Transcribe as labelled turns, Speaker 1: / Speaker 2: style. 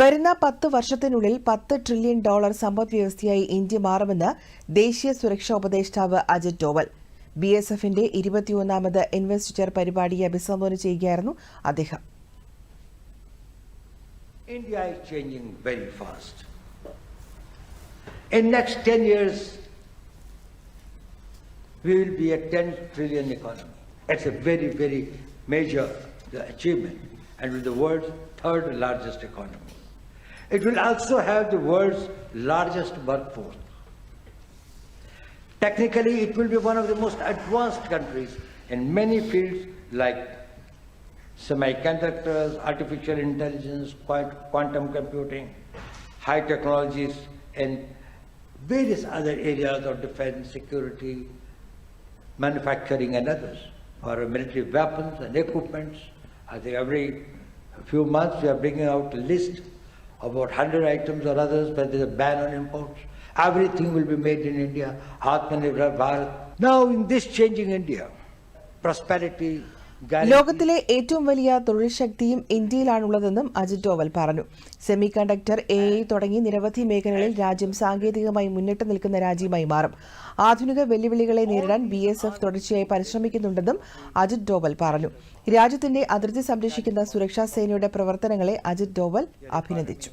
Speaker 1: വരുന്ന പത്ത് വർഷത്തിനുള്ളിൽ പത്ത് ട്രില്യൺ ഡോളർ സമ്പദ് വ്യവസ്ഥയായി ഇന്ത്യ മാറുമെന്ന് ദേശീയ സുരക്ഷാ ഉപദേഷ്ടാവ് അജിത് ഡോവൽ ബി എസ് എഫിന്റെ ഇരുപത്തിയൊന്നാമത് ഇൻവെസ്റ്റർ പരിപാടിയെ അഭിസംബോധന ചെയ്യുകയായിരുന്നു അദ്ദേഹം
Speaker 2: India is changing very fast. In next 10 years, we will be a 10 trillion economy. It's a very, very major achievement. and with the world's third largest economy. It will also have the world's largest workforce. Technically, it will be one of the most advanced countries in many fields like semiconductors, artificial intelligence, quantum computing, high technologies, and various other areas of defense, security, manufacturing, and others for military weapons and equipments, I think every few months we are bringing out a list of about 100 items or others where there is a ban on imports. Everything will be made in India. Now in this changing India, prosperity, ലോകത്തിലെ
Speaker 1: ഏറ്റവും വലിയ തൊഴിൽ ശക്തിയും ഇന്ത്യയിലാണുള്ളതെന്നും അജിത് ഡോവൽ പറഞ്ഞു semi conductor A I തുടങ്ങി നിരവധി മേഖലകളിൽ രാജ്യം സാങ്കേതികമായി മുന്നിട്ട് നിൽക്കുന്ന രാജ്യമായി മാറും ആധുനിക വെല്ലുവിളികളെ നേരിടാൻ ബി എസ് എഫ് തുടർച്ചയായി പരിശ്രമിക്കുന്നുണ്ടെന്നും അജിത് ഡോവൽ പറഞ്ഞു രാജ്യത്തിന്റെ അതിർത്തി സംരക്ഷിക്കുന്ന സുരക്ഷാ സേനയുടെ പ്രവർത്തനങ്ങളെ അജിത് ഡോവൽ അഭിനന്ദിച്ചു